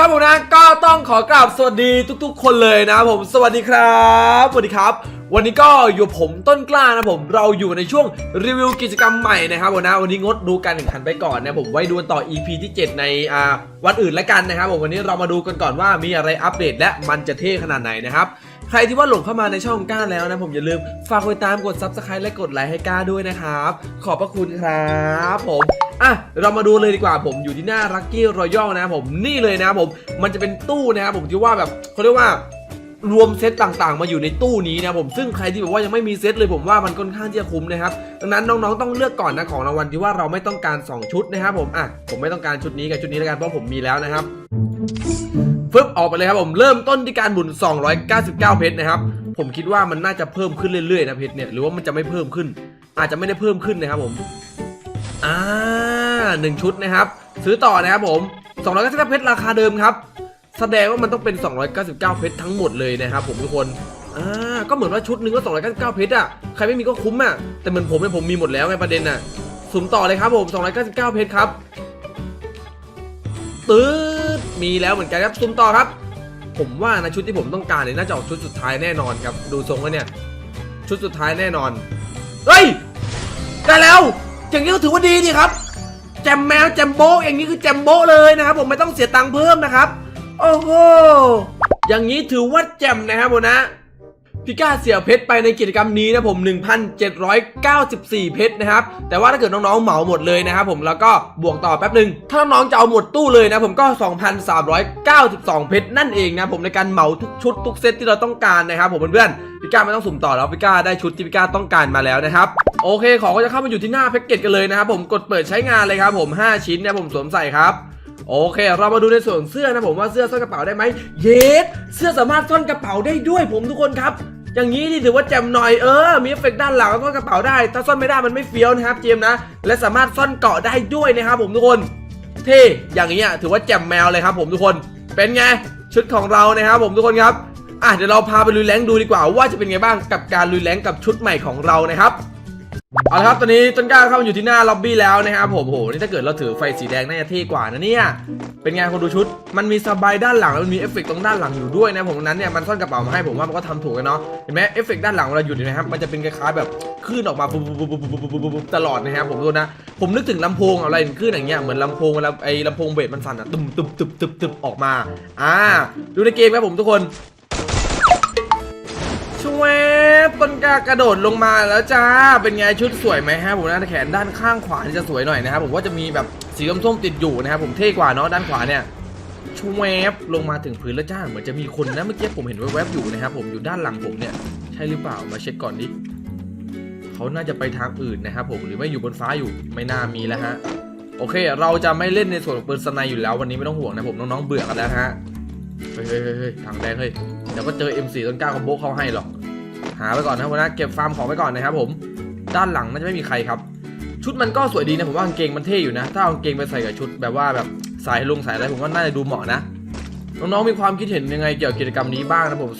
ครับผมนะก็ต้องขอกราบสวัสดีทุกๆ คนเลยนะผมสวัสดีครับสวัสดีครับ วันนี้ก็อยู่ผมต้นกล้านะผมเราอยู่ในช่วงรีวิวกิจกรรมใหม่นะครับผมนะวันนี้งดดูการแข่งขันไปก่อนนะผมไว้ดูกันต่อ EP ที่ 7 ในอ่าวันอื่นแล้วกันนะครับผมวันนี้เรามาดูกันก่อนว่ามีอะไรอัปเดตและมันจะเท่ขนาดไหนนะครับ ใครที่ว่าหลงเข้ามาในช่องก้าแล้วนะผมอย่าลืมฝากกดติดตามกด subscribe และกดไลค์ให้ก้าด้วยนะครับ ขอบพระคุณครับผมอะเรามาดูเลยดีกว่าผมอยู่ที่หน้า Lucky Royal นะผมนี่เลยนะผมมันจะเป็นตู้นะครับผมที่ว่าแบบเขาเรียกว่ารวมเซตต่างๆ มาอยู่ในตู้นี้นะผมซึ่งใครที่แบบว่ายังไม่มีเซตเลยผมว่ามันค่อนข้างที่จะคุ้มนะครับดังนั้นน้องๆต้องเลือกก่อนนะของรางวัลที่ว่าเราไม่ต้องการ 2 ชุดนะครับผมอะผมไม่ต้องการชุดนี้กับชุดนี้แล้วกันเพราะผมมีแล้วนะครับ ฟึบออกไปเลยครับผมเริ่มต้นที่การหมุน 299 เพชรนะครับ ผมคิดว่ามันน่าจะเพิ่มขึ้นเรื่อยๆนะเพชรเนี่ยหรือว่ามันจะไม่เพิ่มขึ้น อาจจะไม่ได้เพิ่มขึ้นนะครับผมอ่าหนึ่งชุดนะครับ ซื้อต่อนะครับผม299เพชรราคาเดิมครับ แสดงว่ามันต้องเป็น 299 เพชรทั้งหมดเลยนะครับผมทุกคนอ่าก็เหมือนว่าชุดหนึ่งก็299 เพชรอะใครไม่มีก็คุ้มอะแต่เหมือนผมเนี่ยผมมีหมดแล้วไงประเด็นน่ะสุ่มต่อเลยครับผม299 เพชรครับตืด มีแล้วเหมือนกันครับซุ่มต่อครับ ผมว่านะชุดที่ผมต้องการเนี่ยน่าจะออกชุดสุดท้ายแน่นอนครับ ดูทรงแล้วเนี่ย ชุดสุดท้ายแน่นอน เฮ้ย ได้แล้ว อย่างนี้ก็ถือว่าดีดีครับ แจมแมวแจมโบะอย่างนี้คือแจมโบะเลยนะครับ ผมไม่ต้องเสียตังค์เพิ่มนะครับ โอ้โหอย่างนี้ถือว่าแจมนะครับผมนะ พี่ก้าเสียเพชรไปในกิจกรรมนี้นะผม 1,794 เพชรนะครับ แต่ว่าถ้าเกิดน้องๆเหมาหมดเลยนะครับผมแล้วก็บวกต่อแป๊บหนึ่งถ้าน้องๆจะเอาหมดตู้เลยนะผมก็ 2,392 เพชรนั่นเองนะผมในการเหมาทุกชุดทุกเซตที่เราต้องการนะครับผมเพื่อนๆพี่ก้าไม่ต้องสุ่มต่อแล้วพี่ก้าได้ชุดที่พี่ก้าต้องการมาแล้วนะครับโอเคของก็จะเข้ามาอยู่ที่หน้าแพ็กเกจกันเลยนะครับผมกดเปิดใช้งานเลยครับผม 5 ชิ้นเนี่ยผมสวมใส่ครับโอเค เรามาดูในส่วนเสื้อนะผมว่าเสื้อซ่อนกระเป๋าได้ไหมเยสเสื้อสามารถซ่อนกระเป๋าได้ด้วยผมทุกคนครับ อย่างนี้นี่ถือว่าแจ่มหน่อยเออมีเอฟเฟกต์ด้านหลังซ่อนกระเป๋าได้ ถ้าซ่อนไม่ได้มันไม่เฟี้ยวนะครับเจมนะ และสามารถซ่อนเกาะได้ด้วยนะครับผมทุกคนเท่อย่างนี้ยถือว่าแจ่มแมวเลยครับ ผมทุกคนเป็นไงชุดของเรานะครับผมทุกคนครับอะเดี๋ยวเราพาไปลุยแรงดูดีกว่าว่าจะเป็นไงบ้างกับการลุยแรงกับชุดใหม่ของเรานะครับ เอาละครับตอนนี้ต้นกล้าเข้ามาอยู่ที่หน้าล็อบบี้แล้วนะครับผมโหนี่ถ้าเกิดเราถือไฟสีแดงน่าจะเท่กว่านะเนี่ยเป็นไงคนดูชุด มันมีสบายด้านหลังแล้วมันมีเอฟเฟกต์ตรงด้านหลังอยู่ด้วยนะผมดังนั้นเนี่ยมันซ่อนกระเป๋ามาให้ผมว่ามันก็ทำถูกกันเนาะเห็นไหมเอฟเฟกต์ด้านหลังเวลาหยุดเห็นะครับมันจะเป็นคล้ายๆแบบคลื่นออกมาปุ๊บปุ๊บปุ๊บปุ๊บปุ๊บปุ๊บปุ๊บตลอดนะครับผมดูนะ ผมนึกถึงลำโพงอะไรคลื่นอย่างเงี้ยเหมือนลำโพงเวลาไอ้ลำโพงเบสมันสั่นอะตึมตึมตึมตึมตึมออกมาอ่าดูในเกมครับผมทุกคนชวบ ต้นกล้ากระโดดลงมาแล้วจ้า เป็นไงชุดสวยไหมฮะผมนะแขนด้านข้างขวาจะสวยหน่อยนะครับผมว่าจะมีแบบสีส้มๆติดอยู่นะครับผมเท่กว่าเนาะด้านขวาเนี่ยชวบลงมาถึงพื้นแล้วจ้าเหมือนจะมีคนนะเมื่อกี้ผมเห็นแวบๆอยู่นะครับผมอยู่ด้านหลังผมเนี่ยใช่หรือเปล่ามาเช็คก่อนดิเขาน่าจะไปทางอื่นนะครับผมหรือไม่อยู่บนฟ้าอยู่ไม่น่ามีแล้วฮะโอเค เราจะไม่เล่นในส่วนของปืนสไนอยู่แล้ววันนี้ไม่ต้องห่วงนะผมน้องๆเบื่อกันแล้วฮะเฮ้ยเฮ้ยเฮ้ยทางแดงเฮ้ยเดี๋ยวก็เจอ M4 ต้นกล้าคอมโบเข้าให้หรอก หาไปก่อนนะครับนะเก็บฟาร์มของไว้ก่อนนะครับผมด้านหลังน่าจะไม่มีใครครับ ชุดมันก็สวยดีนะผมว่ากางเกงมันเท่อยู่นะ ถ้าเอากางเกงไปใส่กับชุดแบบว่าแบบสายลงสายอะไรผมว่าน่าจะดูเหมาะนะน้องๆมีความคิดเห็นยังไงเกี่ยวกับกิจกรรมนี้บ้างนะผม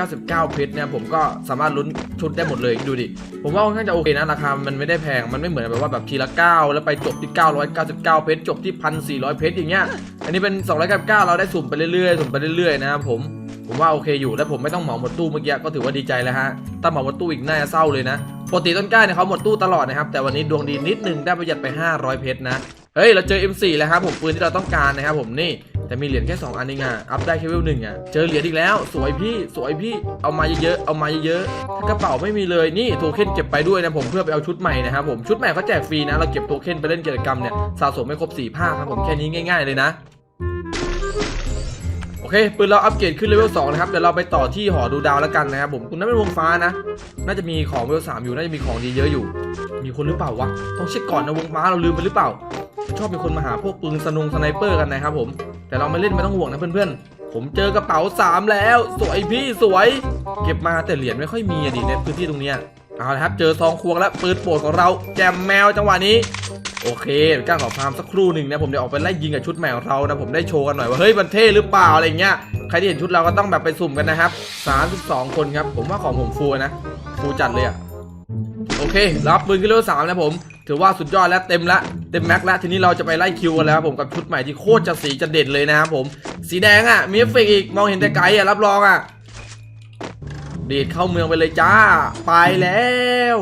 299 เพชรเนี่ยผมก็สามารถลุ้นชุดได้หมดเลยดูดิ ผมว่าค่อนข้างจะโอเคนะราคา มันไม่ได้แพง มันไม่เหมือนแบบว่าแบบทีละ 9 แล้วไปจบที่ 999 เพชรจบที่ 1,400 เพชรอย่างเงี้ย อันนี้เป็น 299 เราได้สุ่มไปเรื่อยๆ สุ่มไปเรื่อยๆ นะครับผม ผมว่าโอเคอยู่แล้วผมไม่ต้องเหมาหมดตู้เมื่อกี้ก็ถือว่าดีใจแล้วฮะถ้าเหมาหมดตู้อีกน่าจะเศร้าเลยนะปกติต้นกล้าเนี่ยเขาหมดตู้ตลอดนะครับแต่วันนี้ดวงดีนิดนึงได้ประหยัดไป 500 เพชรนะเฮ้ยเราเจอ M4 แล้วครับผมปืนที่เราต้องการนะครับผมนี่แต่มีเหรียญแค่ 2 อันเองอะ อัพได้แค่เวลหนึ่งอะ เจอเหรียญอีกแล้ว สวยพี่ สวยพี่ เอามาเยอะๆ เอามาเยอะๆ ถ้ากระเป๋าไม่มีเลย นี่โทเค็นเก็บไปด้วยนะผมเพื่อไปเอาชุดใหม่นะครับผม ชุดใหม่เขาแจกฟรีนะ เราเก็บโทเค็นไปเล่นกิจกรรมเนี่ย สะสมไม่ครบ4ภาคครับผม แค่นี้ง่ายๆเลยนะ โอเคปืนเราอัปเกรดขึ้นเลเวล2นะครับเดี๋ยวเราไปต่อที่หอดูดาวแล้วกันนะครับผมคุณนั้นเป็นวงฟ้านะ น่าจะมีของเลเวล3อยู่น่าจะมีของดีเยอะอยู่ มีคนหรือเปล่าวะต้องเช็คก่อนนะวงฟ้าเราลืมไปหรือเปล่า ชอบมีคนมาหาพวกปืนสนุงสไนเปอร์กันนะครับผมแต่เราไม่เล่นไม่ต้องห่วงนะเพื่อนๆผมเจอกระเป๋า 3 แล้ว สวยพี่สวย เก็บมาแต่เหรียญไม่ค่อยมีอะดิในพื้นที่ตรงเนี้ยเอาละครับเจอซองควงแล้วปืนโปรดของเราแจมแมวจังหวะนี้ โอเคก้างขอฟามสักครู่หนึ่งนะผมเดี๋ยวออกไปไล่ยิงกับชุดใหม่ของเรานะผมได้โชว์กันหน่อยว่าเฮ้ยมันเท่หรือเปล่าอะไรเงี้ยใครที่เห็นชุดเราก็ต้องแบบไปสุ่มกันนะครับ32 คนครับผมว่าของผมฟูนะฟูจัดเลยอะโอเค รับปืนขึ้นเลเวลสามนะผมถือว่าสุดยอดแล้วเต็มละเต็มแม็กซ์แล้วทีนี้เราจะไปไล่คิวกันแล้วผมกับชุดใหม่ที่โคตรจะสีจะเด่นเลยนะครับผมสีแดงอะมีเอฟเฟกอีกมองเห็นแต่ไกลอะรับรองอะดีดเข้าเมืองไปเลยจ้า ไปแล้ว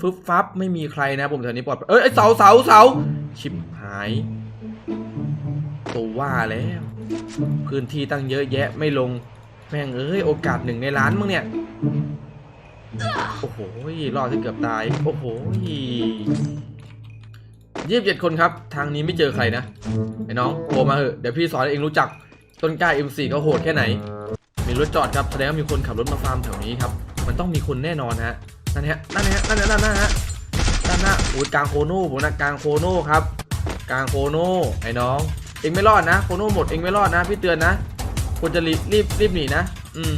ฟึบฟับไม่มีใครนะผมแถวนี้ปลอดภัยเอ้ยเสาเสาเสาชิบหายตัวว่าแล้ว พื้นที่ตั้งเยอะแยะไม่ลง แม่งเอ้ยโอกาสหนึ่งในล้านมึงเนี่ย โอ้โหรอดที่เกือบตาย โอ้โหยี่สิบเจ็ดคนครับ ทางนี้ไม่เจอใครนะ ไอ้น้องโทรมาเถอะเดี๋ยวพี่สอนเองรู้จัก ต้นกล้า M4 ก็โหดแค่ไหน มีรถจอดครับ แสดงว่ามีคนขับรถมาฟาร์มแถวนี้ครับ มันต้องมีคนแน่นอนฮะ นั่นฮะนั่นฮะนั่นฮะนั่นฮะด้านหน้าโอ้ยกลางโคโน่ผมนะกลางโคโน่ครับ กลางโคโน่ไอ้น้อง เองไม่รอดนะ โคโน่หมดเองไม่รอดนะ พี่เตือนนะควรจะรีบรีบรีบหนีนะ อืม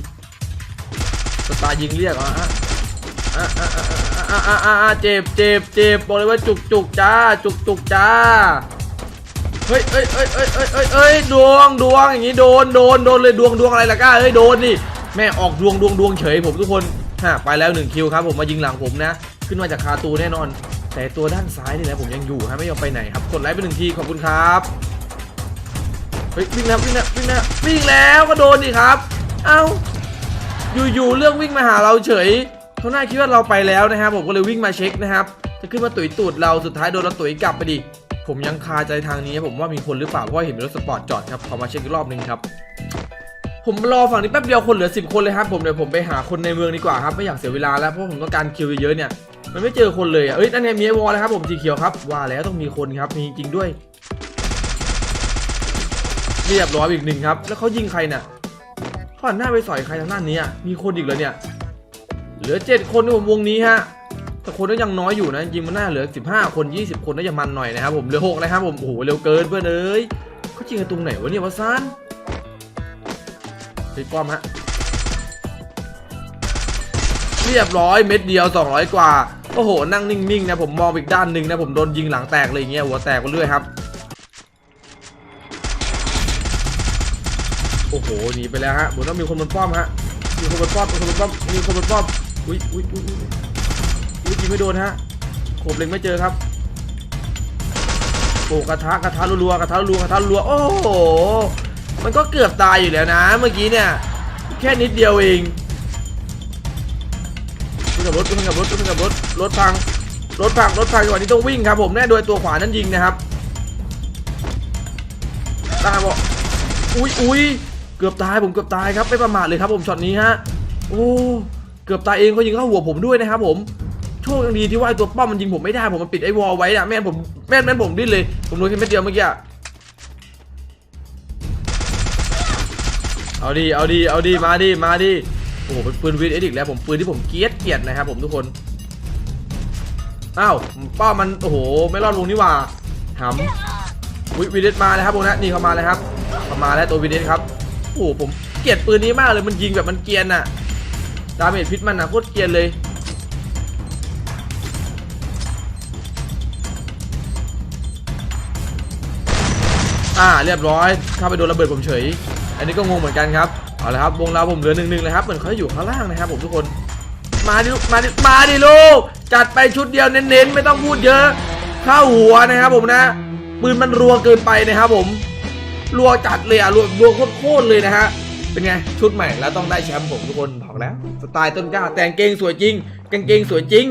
สตาร์ยิงเรียกอฮะอะอะอะอะอะอะอะเจ็บเจ็บเจ็บบอกเลยว่าจุกจุกจ้า จุกจุกจ้าเฮ้ยเอ้ยเอ้ยเอ้ยเอ้ยเอ้ยเอ้ยดวงดวงอย่างงี้โดนโดนโดนเลยดวงดวงอะไรล่ะก้าเอ้ยโดนนี่แม่ออกดวงดวงดวงเฉยผมทุกคน ฮะไปแล้วหนึ่งคิวครับผมมายิงหลังผมนะ ขึ้นมาจากคาตูแน่นอน แต่ตัวด้านซ้ายนี่แหละผมยังอยู่ฮะไม่ยอมไปไหนครับกดไลค์ไปหนึ่งทีขอบคุณครับเฮ้ยวิ่งแล้ววิ่งแล้ววิ่งแล้ววิ่งแล้วก็โดนดิครับ เอ้าอยู่ๆเรื่องวิ่งมาหาเราเฉยเขาหน่าคิดว่าเราไปแล้วนะครับผมก็เลยวิ่งมาเช็คนะครับจะขึ้นมาตุ๋ยตูดเราสุดท้ายโดนเราตุ๋ยกลับไปดิผมยังคาใจทางนี้ผมว่ามีคนหรือเปล่าเพราะเห็นรถสปอร์ตจอดครับขอมาเช็คอีกรอบหนึ่งครับ ผมรอฝั่งนี้แป๊บเดียวคนเหลือ 10 คนเลยครับผมเดี๋ยวผมไปหาคนในเมืองดีกว่าครับไม่อยากเสียเวลาแล้วเพราะผมต้องการคิวเยอะเนี่ยมันไม่เจอคนเลยอะเอ้ยนั่นไงมีไอวอลแล้วครับผมสีเขียวครับว่าแล้วต้องมีคนครับมีจริงด้วยเรียบร้อยอีกหนึ่งครับ แล้วเขายิงใครเนี่ยเขาหันหน้าไปสอยใครทางด้านนี้อะมีคนอีกเหรอเนี่ยเหลือ 7 คนในวงนี้ฮะแต่คนก็ยังน้อยอยู่นะจริงมันน่าเหลือ 15 คน 20 คนน่าจะมันหน่อยนะครับผมเหลือ6นะครับผมโอ้โหเร็วเกินเพื่อนเอ้ยเขาจริงกันตรงไหนวะเนี่ยวะซาน ติดป้อมฮะเรียบร้อยเม็ดเดียว 200 กว่าโอ้โห นั่งนิ่งๆนะผมมองอีกด้านหนึ่งนะผมโดนยิงหลังแตกเลยอย่างเงี้ยหัวแตกไปเรื่อยครับโอ้โหหนีไปแล้วฮะผมต้องมีคนบนป้อมฮะมีคนบนป้อมมีคนบนป้อมมีคนบนป้อมอุ้ยอุ้ยอุ้ยอุ้ยยิงไม่โดนฮะโขบเล็งไม่เจอครับโอ้กระทะกระทะรัวๆกระทะรัวกระทะรัวโอ้โห มันก็เกือบตายอยู่แล้วนะ เมื่อกี้เนี่ย แค่นิดเดียวเองขึ้นกับรถขึ้นกับรถขึ้นกับรถรถพังรถพังรถพังจังหวะนี้ต้องวิ่งครับผมแน่โดยตัวขวานั้นยิงนะครับตาบอกอุ้ยอุ้ยเกือบตายผมเกือบตายครับไม่ประมาทเลยครับผมช็อตนี้ฮะโอ้เกือบตายเองเขายิงเข้าหัวผมด้วยนะครับผมโชคยังดีที่ว่าไอ้ตัวป้อมมันยิงผมไม่ได้ผมมันปิดไอ้วอลไว้อะแม่นผมแม่นแม่นผมดิ้นเลยผมโดนแค่เม็ดเดียวเมื่อกี้ เอาดีเอาดีเอาดีมาดีมาดีโอ้โหเป็นปืนวีดเอดิกแล้วผมปืนที่ผมเกลียดเกลียดนะครับผมทุกคนอ้าวป้อมมันโอ้โหไม่รอดวงนี่หว่าหำวิวีเดมาแล้วครับผมนะนี่เข้ามาแล้วครับเข้ามาแล้วตัววีเดครับโอ้โหผมเกลียดปืนนี้มากเลยมันยิงแบบมันเกียนอะดาเมจพิษมันอะโคตรเกียนเลยอ่าเรียบร้อยเข้าไปโดนระเบิดผมเฉย อันนี้ก็งงเหมือนกันครับเอาละครับวงเราผมเหลือหนึ่งหนึ่งเลยครับเหมือนเขาอยู่ข้างล่างนะครับผมทุกคนมาดิลูกมาดิมาดิลูกจัดไปชุดเดียวเน้นๆ ไม่ต้องพูดเยอะ เข้าหัวนะครับผมนะปืนมันรัวเกินไปนะครับผมรัวจัดเลยอะรัวรัวโคตรเลยนะฮะเป็นไงชุดใหม่แล้วต้องได้แชมป์ผมทุกคนบอกแล้วสไตล์ต้นกล้าแต่งเกงสวยจริงกางเกงสวยจริง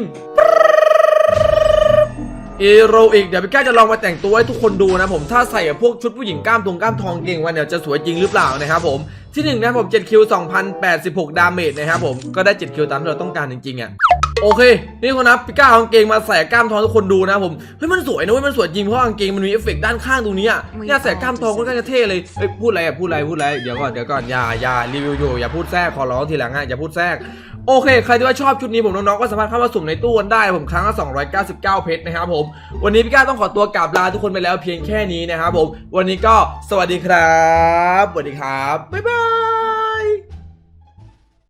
อโรอีกเดี๋ยวพี่ก้าจะลองมาแต่งตัวให้ทุกคนดูนะผมถ้าใส่กับพวกชุดผู้หญิงกล้ามตรงกล้ามทองเก่งวันเนี่ยจะสวยจริงหรือเปล่านะครับผมที่หนึ่งนะผม7คิว2086 ดาเมจนะครับผมก็ได้7คิวตามที่เราต้องการจริงๆอะ โอเค นี่คนนะพี่ก้าเอากางเกงมาใส่กล้ามทองทุกคนดูนะผม เฮ้ยมันสวยนะเว้ยมันสวยจริงเพราะกางเกงมันมีเอฟเฟกต์ด้านข้างตรงนี้อะเนี่ยใส่กล้ามทองก็น่าจะเท่เลยเอ้ยพูดอะไรอะพูดอะไรพูดอะไรเดี๋ยวก่อนเดี๋ยวก่อนอย่าอย่ารีวิวอยู่อย่าพูดแทรกขอร้องทีหลังอะอย่าพูดแทรกโอเค ใครที่ว่าชอบชุดนี้ผมน้องๆก็สามารถเข้ามาสุ่มในตู้กันได้ผมครั้งละ 299 เพชรนะครับผม วันนี้พี่ก้าต้องขอตัวกราบลาทุกคนไปแล้วเพียงแค่นี้นะครับผม วันนี้ก็สวัสดีครับ สวัสดีครับ บ๊ายบาย